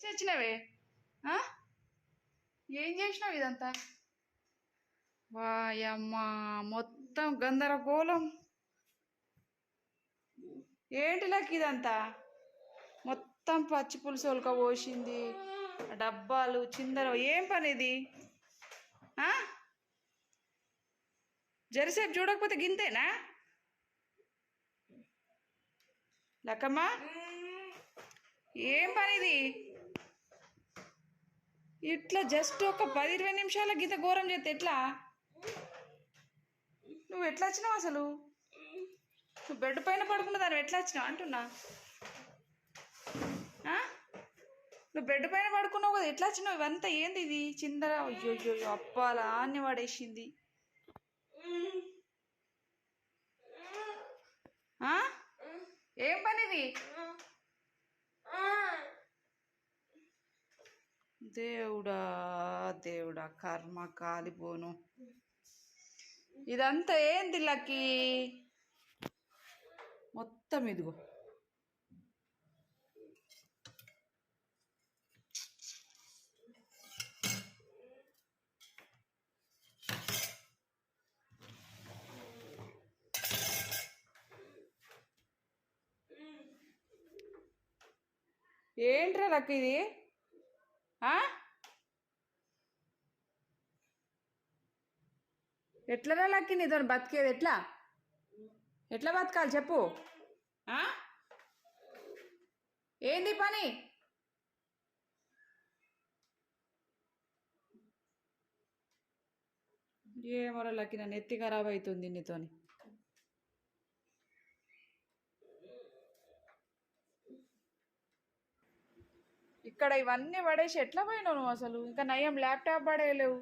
చచ్చినవే ఆ? ఏం చేసినావు ఇదంతా? వాయమ్మా మొత్తం గందరగోళం. ఏంటి లెక్క ఇదంతా? మొత్తం పచ్చి పులుసు ఉలక పోసింది డబ్బాలు చిందర ఏం పని ఇది ఆ? జరసేపు చూడకపోతే గింతేనా? లక్కమ్మా? ఏం పని ఇది ఇట్లా జస్ట్ ఒక పది ఇరవై నిమిషాల గీత ఘోరం చేస్తే ఎట్లా? నువ్వు ఎట్లా వచ్చినావు అసలు? నువ్వు బెడ్ పైన పడుకున్న దాన్ని ఎట్లా వచ్చినావు అంటున్నా? నువ్వు బెడ్ పైన పడుకున్నావు కదా ఎట్లా వచ్చినావు? ఇవంతా ఏంది ఇది? చిందర అయ్యో అప్పాలా అని పడేసింది ఏం పని ఇది దేవుడా దేవుడా కర్మ కాలిపోను. ఇదంతా ఏంది లక్కి? మొత్తం ఇదిగో. ఏంట్రా లక్క ఇది? ఎట్లరా లక్కి నీతో బతికేది? ఎట్లా? ఎట్లా బతకాలి చెప్పు. ఏంది పని? ఏమో లక్కి నన్ను ఎత్తి ఖరాబ్ అవుతుంది నీతోని. ఇక్కడ ఇవన్నీ పడేసి ఎట్లా పోయినావు నువ్వు అసలు? ఇంకా నయం ల్యాప్టాప్ పడేయలేవు.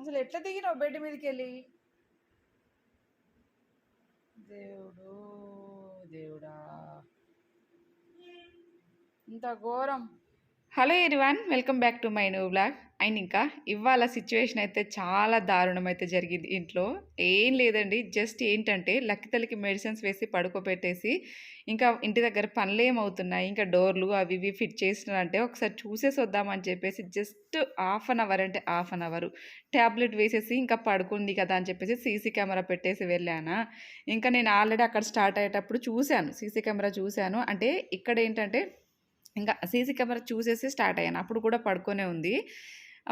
అసలు ఎట్లా దిగినావు బెడ్ మీదకి వెళ్ళి? దేవుడు దేవుడా. ఇంత ఘోరం. Hello everyone welcome back to my new blog and ఇంకా ఇవాళ సిచ్యువేషన్ అయితే చాలా దారుణం అయితే జరిగింది ఇంట్లో. ఏం లేదండి జస్ట్ ఏంటంటే లక్కితలకి మెడిసిన్స్ వేసి పడుకోబెట్టేసి ఇంకా ఇంటి దగ్గర పనులు ఏమవుతున్నాయి. ఇంకా డోర్లు అవి ఇవి ఫిట్ చేసినారంటే ఒకసారి చూసేసి వద్దామని చెప్పేసి జస్ట్ హాఫ్ అన్ అవర్ అంటే హాఫ్ అన్ అవర్ ట్యాబ్లెట్ వేసేసి ఇంకా పడుకుంది కదా అని చెప్పేసి సీసీ కెమెరా పెట్టేసి వెళ్ళానా. ఇంకా నేను ఆల్రెడీ అక్కడ స్టార్ట్ అయ్యేటప్పుడు చూశాను సీసీ కెమెరా చూశాను. అంటే ఇక్కడ ఏంటంటే ఇంకా సీసీ కెమెరా చూసేసి స్టార్ట్ అయ్యాను. అప్పుడు కూడా పడుకొనే ఉంది.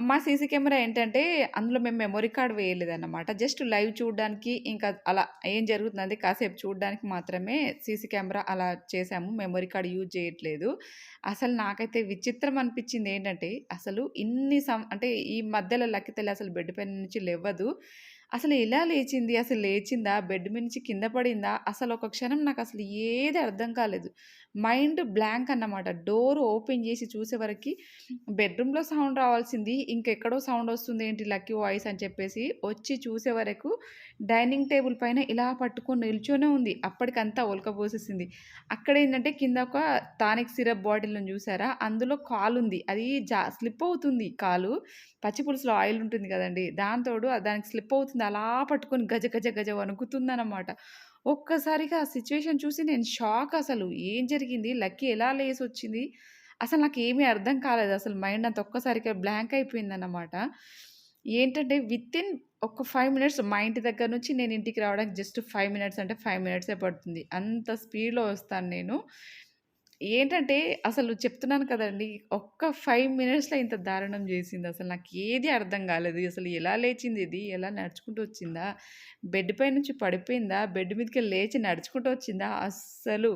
మా సీసీ కెమెరా ఏంటంటే అందులో మేము మెమొరీ కార్డ్ వేయలేదన్నమాట. జస్ట్ లైవ్ చూడడానికి ఇంకా అలా ఏం జరుగుతుంది కాసేపు చూడడానికి మాత్రమే సీసీ కెమెరా అలా చేసాము మెమొరీ కార్డ్ యూజ్ చేయట్లేదు. అసలు నాకైతే విచిత్రం అనిపించింది ఏంటంటే అసలు ఇన్ని సం అంటే ఈ మధ్యలో లక్కితల్లి అసలు బెడ్ పైన నుంచి లేవదు అసలు ఎలా లేచింది? అసలు లేచిందా? బెడ్ మీద నుంచి కింద పడిందా? అసలు ఒక క్షణం నాకు అసలు ఏది అర్థం కాలేదు. మైండ్ బ్లాంక్ అన్నమాట. డోర్ ఓపెన్ చేసి చూసేవరకి బెడ్రూమ్లో సౌండ్ రావాల్సింది ఇంకెక్కడో సౌండ్ వస్తుంది ఏంటి లక్కీ వాయిస్ అని చెప్పేసి వచ్చి చూసే వరకు డైనింగ్ టేబుల్ పైన ఇలా పట్టుకొని నిల్చొనే ఉంది. అప్పటికంతా ఉలకపోసేసింది అక్కడ ఏంటంటే కింద ఒక టానిక్ సిరప్ బాటిల్ని చూసారా? అందులో కాలు ఉంది. అది జా స్లిప్ అవుతుంది కాలు. పచ్చి పులుసులో ఆయిల్ ఉంటుంది కదండి. దాంతోడు దానికి స్లిప్ అవుతుంది. అలా పట్టుకొని గజ గజ గజ వణుకుతుంది అన్నమాట ఒక్కసారిగా ఆ సిచ్యువేషన్ చూసి నేను షాక్ అసలు. ఏం జరిగింది? లక్కీ ఎలా లేసి వచ్చింది అసలు నాకు ఏమీ అర్థం కాలేదు. అసలు మైండ్ అంత ఒక్కసారిగా బ్లాంక్ అయిపోయింది అన్నమాట ఏంటంటే విత్ ఇన్ ఒక ఫైవ్ మినిట్స్ మా ఇంటి దగ్గర నుంచి నేను ఇంటికి రావడానికి జస్ట్ ఫైవ్ మినిట్స్ అంటే ఫైవ్ మినిట్సే పడుతుంది. అంత స్పీడ్లో వస్తాను నేను. ఏంటంటే అసలు చెప్తున్నాను కదండి ఒక్క ఫైవ్ మినిట్స్లో ఇంత దారుణం చేసింది. అసలు నాకు ఏది అర్థం కాలేదు. అసలు ఎలా లేచింది ఇది? ఎలా నడుచుకుంటూ వచ్చిందా? బెడ్ పై నుంచి పడిపోయిందా? బెడ్ మీదకి లేచి నడుచుకుంటూ వచ్చిందా? అస్సలు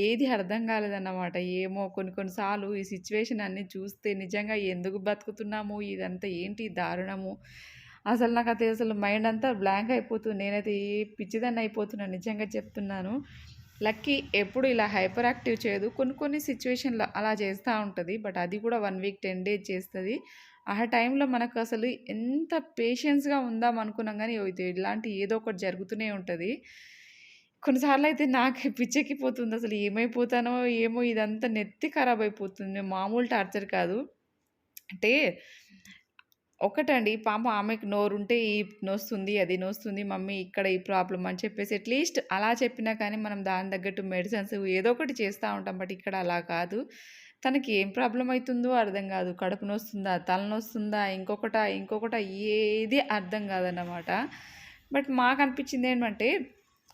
ఏది అర్థం కాలేదన్నమాట. ఏమో కొన్ని కొన్నిసార్లు ఈ సిచ్యువేషన్ అన్నీ చూస్తే నిజంగా ఎందుకు బతుకుతున్నాము? ఇదంతా ఏంటి దారుణము? అసలు నాకు అయితే అసలు మైండ్ అంతా బ్లాంక్ అయిపోతుంది నేనైతే ఏ పిచ్చిదాన్ని అయిపోతున్నాను నిజంగా చెప్తున్నాను. లక్కీ ఎప్పుడు ఇలా హైపర్ యాక్టివ్ చేయదు. కొన్ని కొన్ని సిచ్యువేషన్లో అలా చేస్తూ ఉంటుంది. బట్ అది కూడా వన్ వీక్ టెన్ డేస్ చేస్తుంది. ఆ టైంలో మనకు అసలు ఎంత పేషెన్స్గా ఉందాం అనుకున్నాం కానీ ఇలాంటి ఏదో ఒకటి జరుగుతూనే ఉంటుంది. కొన్నిసార్లు అయితే నాకు పిచ్చెక్కిపోతుంది. అసలు ఏమైపోతానో ఏమో ఇదంతా నెత్తి ఖరాబ్ అయిపోతుంది. మామూలు టార్చర్ కాదు. అంటే ఒకటండి పాప ఆమెకు నోరుంటే ఈ నొస్తుంది అది నొస్తుంది మమ్మీ ఇక్కడ ఈ ప్రాబ్లం అని చెప్పేసి అట్లీస్ట్ అలా చెప్పినా కానీ మనం దాని తగ్గట్టు మెడిసిన్స్ ఏదో ఒకటి చేస్తూ ఉంటాం బట్ ఇక్కడ అలా కాదు తనకి ఏం ప్రాబ్లం అవుతుందో అర్థం కాదు. కడుపు నొస్తుందా? తలనొస్తుందా? ఇంకొకట ఇంకొకట ఏది అర్థం కాదన్నమాట. బట్ మాకు అనిపించింది ఏంటంటే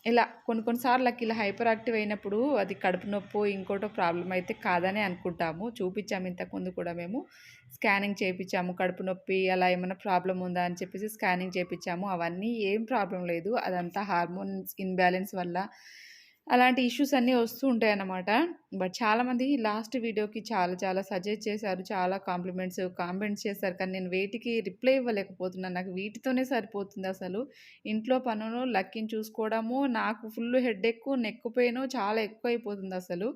ఇలా కొన్ని కొన్ని నాకు ఇలా హైపర్ యాక్టివ్ అయినప్పుడు అది కడుపు నొప్పి ఇంకోటో ప్రాబ్లం అయితే కాదనే అనుకుంటాము. చూపించాము ఇంతకుముందు కూడా మేము. స్కానింగ్ చేయించాము కడుపు నొప్పి అలా ఏమైనా ప్రాబ్లం ఉందా అని చెప్పేసి స్కానింగ్ చేయించాము అవన్నీ ఏం ప్రాబ్లం లేదు. అదంతా హార్మోన్స్ ఇన్‌బ్యాలెన్స్ వల్ల అలాంటి ఇష్యూస్ అన్నీ వస్తూ ఉంటాయన్నమాట. బట్ చాలామంది లాస్ట్ వీడియోకి చాలా చాలా సజెస్ట్ చేశారు. చాలా కాంప్లిమెంట్స్, కామెంట్స్ చేశారు. కానీ నేను వేటికి రిప్లై ఇవ్వలేకపోతున్నాను. నాకు వీటితోనే సరిపోతుంది అసలు ఇంట్లో పనులు, లక్కీని చూసుకోవడము, నాకు ఫుల్ హెడేక్, నెక్ పెయిన్ చాలా ఎక్కువ అయిపోతుంది అసలు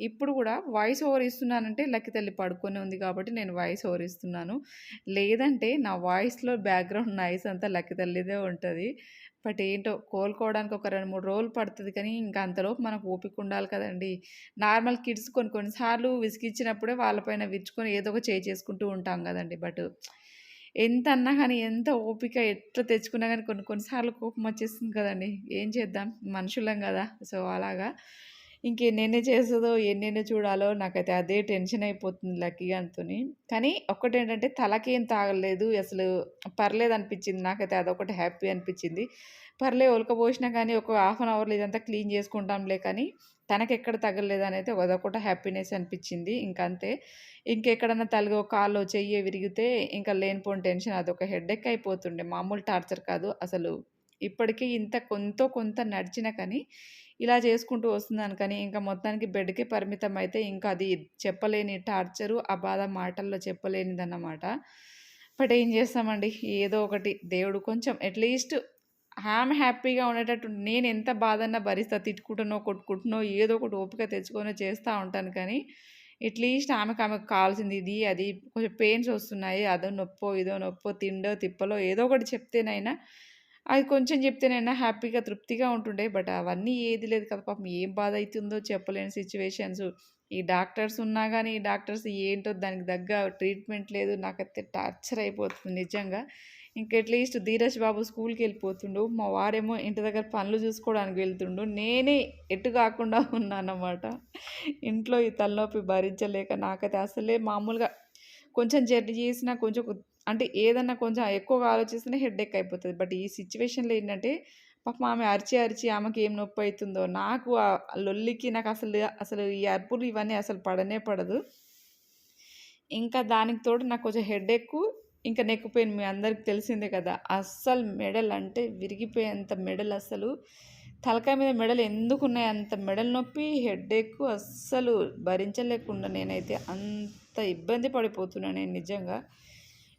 ఇప్పుడు కూడా వాయిస్ ఓవర్ ఇస్తున్నానంటే లక్కి తల్లి పడుకొని ఉంది కాబట్టి నేను వాయిస్ ఓవర్ ఇస్తున్నాను. లేదంటే నా వాయిస్‌లో బ్యాక్‌గ్రౌండ్ నాయిస్ అంతా లక్కి తల్లిదే ఉంటుంది బట్ ఏంటో కోలుకోవడానికి ఒక 2, 3 రోజులు పడుతుంది కానీ ఇంకా అంతలోపు మనకు ఓపిక ఉండాలి కదండీ! నార్మల్ కిడ్స్ కొన్ని కొన్నిసార్లు విసిగిచ్చినప్పుడే వాళ్ళ పైన విరుచుకొని ఏదో ఒక చేయి చేసుకుంటూ ఉంటాం కదండీ! బట్ ఎంత అన్నా కానీ ఎంత ఓపిక ఎట్లా తెచ్చుకున్నా కానీ కొన్ని కొన్నిసార్లు కోపం వచ్చేస్తుంది కదండీ! ఏం చేద్దాం మనుషులం కదా సో, అలాగా ఇంకెన్నెన్ని చేస్తుందో ఎన్నెన్ని చూడాలో నాకైతే అదే టెన్షన్ అయిపోతుంది లక్కీ అంతని కానీ ఒక్కటేంటంటే తలకేం తాగలేదు. అసలు పర్లేదు అనిపించింది నాకైతే అదొకటి హ్యాపీ అనిపించింది. పర్లే ఒలకపోసినా కానీ ఒక హాఫ్ అన్ అవర్‌లో ఇదంతా క్లీన్ చేసుకుంటాంలే కానీ తనకెక్కడ అనేది అదొకటి హ్యాపీనెస్ అనిపించింది. ఇంకంతే. ఇంకెక్కడన్నా తలగో, కాలో, చెయ్యి విరిగితే ఇంకా లేనిపోని టెన్షన్ అదొక హెడేక్ అయిపోతుండే. మామూలు టార్చర్ కాదు. అసలు ఇప్పటికీ ఇంత కొంత కొంత నడిచినా కానీ ఇలా చేసుకుంటూ వస్తున్నాను కానీ ఇంకా మొత్తానికి బెడ్‌కే పరిమితం అయితే ఇంకా అది చెప్పలేని టార్చరు. ఆ బాధ మాటల్లో చెప్పలేనిదన్నమాట. బట్ ఏం చేస్తామండి. ఏదో ఒకటి దేవుడు కొంచెం అట్‌లీస్ట్ ఆమె హ్యాపీగా ఉండేటట్టు నేను ఎంత బాధన్నా భరిస్తా. తిట్టుకుంటున్నో కొట్టుకుంటున్నో ఏదో ఒకటి ఓపిక తెచ్చుకొని చేస్తూ ఉంటాను కానీ అట్‌లీస్ట్ ఆమెకు ఆమెకు కావాల్సింది ఇది, అది కొంచెం పెయిన్స్ వస్తున్నాయి. అదో నొప్పో, ఇదో నొప్పో, తిండో, తిప్పలో ఏదో ఒకటి చెప్తేనైనా అది కొంచెం చెప్తేనైనా హ్యాపీగా, తృప్తిగా ఉంటుండే. బట్ అవన్నీ ఏది లేదు కదా! పాపం ఏం బాధ అవుతుందో చెప్పలేని సిచ్యువేషన్స్ ఈ డాక్టర్స్ ఉన్నా కానీ ఈ డాక్టర్స్ ఏంటో దానికి తగ్గ ట్రీట్మెంట్ లేదు. నాకైతే టార్చర్ అయిపోతుంది నిజంగా. ఇంక అట్‌లీస్ట్ ధీరజ్ బాబు స్కూల్కి వెళ్ళిపోతుండు మా వారేమో ఇంటి దగ్గర పనులు చూసుకోవడానికి వెళ్తుండు. నేనే ఎటు కాకుండా ఉన్నానన్నమాట. ఇంట్లో ఈ తలనొప్పి భరించలేక నాకైతే అసలే మామూలుగా కొంచెం జర్నీ చేసినా కొంచెం అంటే ఏదన్నా కొంచెం ఎక్కువగా ఆలోచిస్తేనే హెడేక్ అయిపోతుంది బట్ ఈ సిచ్యువేషన్లో ఏంటంటే పాపం ఆమె అరిచి, అరిచి ఆమెకి ఏం నొప్పి అవుతుందో నాకు ఆ లొల్లికి నాకు అసలు అసలు ఈ అరుపులు ఇవన్నీ అసలు పడనే పడదు. ఇంకా దానికి తోడు నాకు కొంచెం హెడేకు, ఇంకా నెక్ పెయిన్ మీ అందరికి తెలిసిందే కదా! అస్సలు మెడల్ అంటే విరిగిపోయేంత మెడల్ అసలు తలకాయ మీద మెడలు ఎందుకున్నాయి అంత మెడల్ నొప్పి, హెడేకు అస్సలు భరించలేకుండా నేనైతే అంత ఇబ్బంది పడిపోతున్నాను నేను నిజంగా.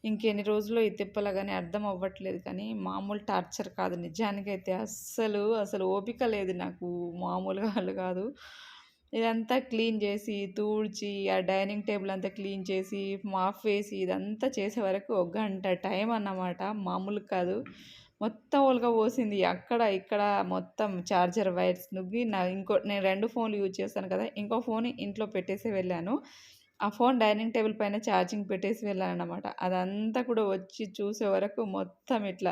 ఇంకెన్ని రోజుల్లో ఈ తిప్పలగానే అర్థం అవ్వట్లేదు కానీ మామూలు టార్చర్ కాదు నిజానికైతే అస్సలు, అసలు ఓపిక లేదు నాకు మామూలుగా కాదు. ఇదంతా క్లీన్ చేసి, తూడ్చి, ఆ డైనింగ్ టేబుల్ అంతా క్లీన్ చేసి, మాఫ్ వేసి ఇదంతా చేసే వరకు ఒక గంట టైం అన్నమాట. మామూలుగా కాదు. మొత్తం ఒలకపోసింది. అక్కడ, ఇక్కడ మొత్తం చార్జర్ వైర్స్ నుగ్గి నా ఇంకో నేను రెండు ఫోన్‌లు యూజ్ చేస్తాను కదా! ఇంకో ఫోన్ ఇంట్లో పెట్టేసి వెళ్ళాను. ఆ ఫోన్ డైనింగ్ టేబుల్ పైన ఛార్జింగ్ పెట్టేసి వెళ్ళానమాట అదంతా కూడా వచ్చి చూసే వరకు మొత్తం ఇట్లా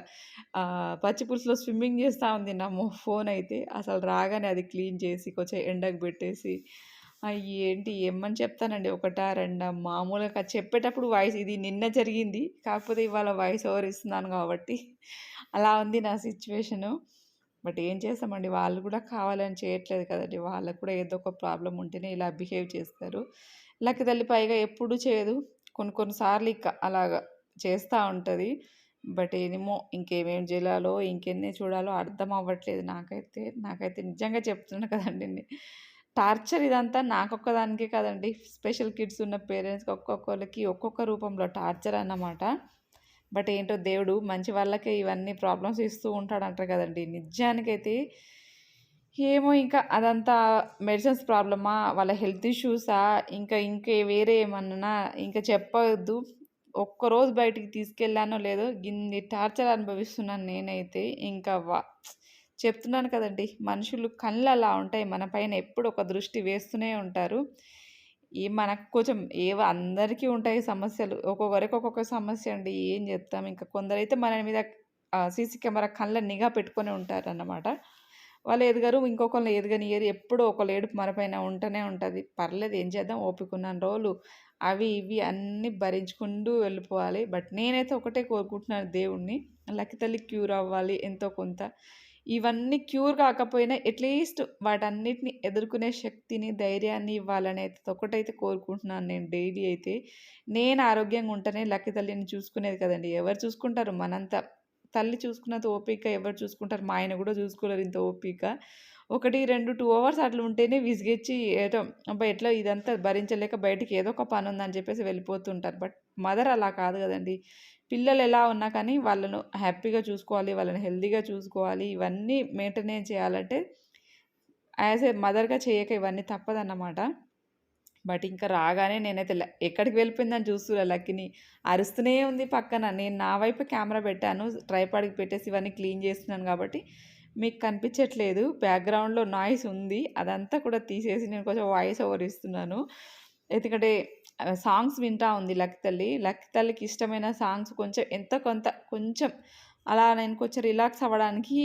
పచ్చి పులుసులో స్విమ్మింగ్ చేస్తూ ఉంది నా ఫోన్ అయితే. అసలు రాగానే అది క్లీన్ చేసి కొంచెం ఎండకు పెట్టేసి ఏంటి ఏమని చెప్తానండి? ఒకటా, రెండా? మామూలుగా చెప్పేటప్పుడు వాయిస్ ఇది నిన్న జరిగింది. కాకపోతే ఇవాళ వాయిస్ ఓవర్ ఇస్తున్నాను కాబట్టి అలా ఉంది నా సిచ్యువేషను. బట్ ఏం చేస్తామండి? వాళ్ళు కూడా కావాలని చేయట్లేదు కదండి. వాళ్ళకి కూడా ఏదో ఒక ప్రాబ్లం ఉంటేనే ఇలా బిహేవ్ చేస్తారు. లక్కీ తల్లి పైగా ఎప్పుడు చేయదు. కొన్ని కొన్ని సార్లు ఇక అలాగా చేస్తూ ఉంటుంది బట్ ఏమో ఇంకేమేం చేయాలో ఇంకెన్ని చూడాలో అర్థం అవ్వట్లేదు నాకైతే. నాకైతే నిజంగా చెప్తున్నా కదండి టార్చర్ ఇదంతా నాకొక్కదానికే కదండి స్పెషల్ కిడ్స్ ఉన్న పేరెంట్స్‌కి ఒక్కొక్కరికి ఒక్కొక్క రూపంలో టార్చర్ అన్నమాట. బట్ ఏంటో దేవుడు మంచి వాళ్ళకే ఇవన్నీ ప్రాబ్లమ్స్ ఇస్తూ ఉంటాడంటారు కదండి నిజానికైతే ఏమో ఇంకా అదంతా మెడిసిన్స్ ప్రాబ్లమా? వాళ్ళ హెల్త్ ఇష్యూసా? ఇంకా ఇంకే వేరే ఏమన్నా ఇంకా చెప్పొద్దు. ఒక్కరోజు బయటికి తీసుకెళ్ళానో లేదో గిన్ని టార్చర్ అనుభవిస్తున్నాను నేనైతే. ఇంకా వా చెప్తున్నాను కదండీ! మనుషులు కళ్ళు అలా ఉంటాయి. మన పైన ఎప్పుడు ఒక దృష్టి వేస్తూనే ఉంటారు. ఈ మనకు కొంచెం ఏవో అందరికీ ఉంటాయి సమస్యలు. ఒక్కొక్కరికి ఒక్కొక్క సమస్య అండి. ఏం చెప్తాం ఇంకా కొందరైతే మన మీద సీసీ కెమెరా కళ్ళ నిఘా పెట్టుకొని ఉంటారన్నమాట. వాళ్ళు ఎదగరు ఇంకొకళ్ళు ఎదగనియరు ఎప్పుడూ ఒకళ్ళు ఏడుపు మనపైన ఉంటూనే ఉంటుంది. పర్లేదు ఏం చేద్దాం? ఒప్పుకున్నాను రోజులు. అవి ఇవి అన్నీ భరించుకుంటూ వెళ్ళిపోవాలి. బట్ నేనైతే ఒకటే కోరుకుంటున్నాను దేవుణ్ణి. లక్కి తల్లి క్యూర్ అవ్వాలి ఎంతో కొంత. ఇవన్నీ క్యూర్ కాకపోయినా అట్లీస్ట్ వాటన్నిటిని ఎదుర్కొనే శక్తిని ధైర్యాన్ని ఇవ్వాలని అయితే ఒకటైతే కోరుకుంటున్నాను నేను డైలీ అయితే. నేను ఆరోగ్యంగా ఉంటేనే లక్కి తల్లిని చూసుకునేది కదండి. ఎవరు చూసుకుంటారు? మనంతా. తల్లి చూసుకున్నంత ఓపిక ఎవరు చూసుకుంటారు? మా ఆయన కూడా చూసుకోలేరు ఇంత ఓపిక. ఒకటి రెండు టూ అవర్స్ అట్లా ఉంటేనే విసిగిచ్చి ఏదో అబ్బా ఎట్లా ఇదంతా భరించలేక బయటికి ఏదో ఒక పని ఉందని చెప్పేసి వెళ్ళిపోతుంటారు. బట్ మదర్ అలా కాదు కదండి. పిల్లలు ఎలా ఉన్నా కానీ వాళ్ళను హ్యాపీగా చూసుకోవాలి వాళ్ళని హెల్దీగా చూసుకోవాలి ఇవన్నీ మెయింటైన్ చేయాలంటే యాజ్ ఏ మదర్గా చేయక ఇవన్నీ తప్పదన్నమాట. బట్ ఇంకా రాగానే నేనైతే ఎక్కడికి వెళ్ళిపోయిందని చూస్తున్నా లక్కిని. అరుస్తూనే ఉంది పక్కన. నేను నా వైపు కెమెరా పెట్టాను. ట్రైపాడ్కి పెట్టేసి ఇవన్నీ క్లీన్ చేస్తున్నాను కాబట్టి మీకు కనిపించట్లేదు. బ్యాక్గ్రౌండ్లో నాయిస్ ఉంది. అదంతా కూడా తీసేసి నేను కొంచెం వాయిస్ ఓవర్ ఇస్తున్నాను. ఎందుకంటే సాంగ్స్ వింటా ఉంది లక్కి తల్లి. లక్కి తల్లికి ఇష్టమైన సాంగ్స్ కొంచెం ఎంత కొంత కొంచెం అలా నేను కొంచెం రిలాక్స్ అవ్వడానికి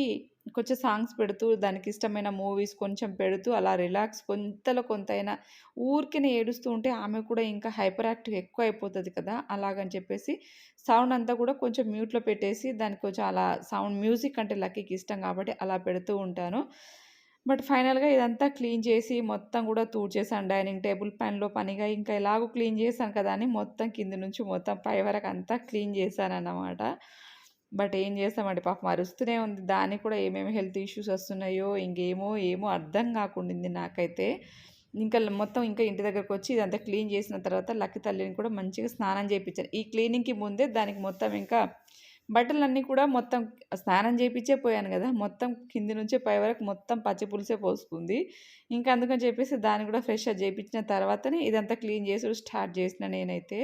కొంచెం సాంగ్స్ పెడుతూ దానికి ఇష్టమైన మూవీస్ కొంచెం పెడుతూ అలా రిలాక్స్ కొంతలో కొంతైనా ఊరికే ఏడుస్తూ ఉంటే ఆమె కూడా ఇంకా హైపర్ యాక్టివ్ ఎక్కువ అయిపోతుంది కదా అలాగని చెప్పేసి సౌండ్ అంతా కూడా కొంచెం మ్యూట్లో పెట్టేసి దానికి కొంచెం అలా సౌండ్ మ్యూజిక్ అంటే లక్కీకి ఇష్టం కాబట్టి అలా పెడుతూ ఉంటాను. బట్ ఫైనల్గా ఇదంతా క్లీన్ చేసి మొత్తం కూడా తూడ్చేసాను డైనింగ్ టేబుల్ పైనలో పనిగా ఇంకా ఎలాగో క్లీన్ చేశాను కదా అని మొత్తం కింద నుంచి మొత్తం పై వరకు అంతా క్లీన్ చేశాను అన్నమాట బట్ ఏం చేస్తామండి? పాపం అరుస్తూనే ఉంది. దానికి కూడా ఏమేమి హెల్త్ ఇష్యూస్ వస్తున్నాయో ఇంకేమో ఏమో అర్థం కాకుండా నాకైతే. ఇంకా మొత్తం ఇంకా ఇంటి దగ్గరకు వచ్చి ఇదంతా క్లీన్ చేసిన తర్వాత లక్కి తల్లిని కూడా మంచిగా స్నానం చేయించాను ఈ క్లీనింగ్కి ముందే దానికి మొత్తం ఇంకా బట్టలన్నీ కూడా మొత్తం స్నానం చేయించే పోయాను కదా. మొత్తం కింది నుంచే పై వరకు మొత్తం పచ్చి పులిసే పోసుకుంది. ఇంకా అందుకని చెప్పేసి దాన్ని కూడా ఫ్రెష్గా చేయించిన తర్వాతనే ఇదంతా క్లీన్ చేసి స్టార్ట్ చేసిన నేనైతే.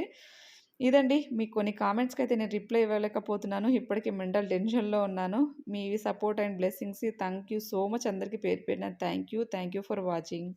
ఇదండి. మీకు కొన్ని కామెంట్స్కి అయితే నేను రిప్లై ఇవ్వలేకపోతున్నాను. ఇప్పటికీ మెంటల్ టెన్షన్లో ఉన్నాను. మీ support and blessings thank you so much అందరికీ పేరు పెట్టిన thank you thank you for watching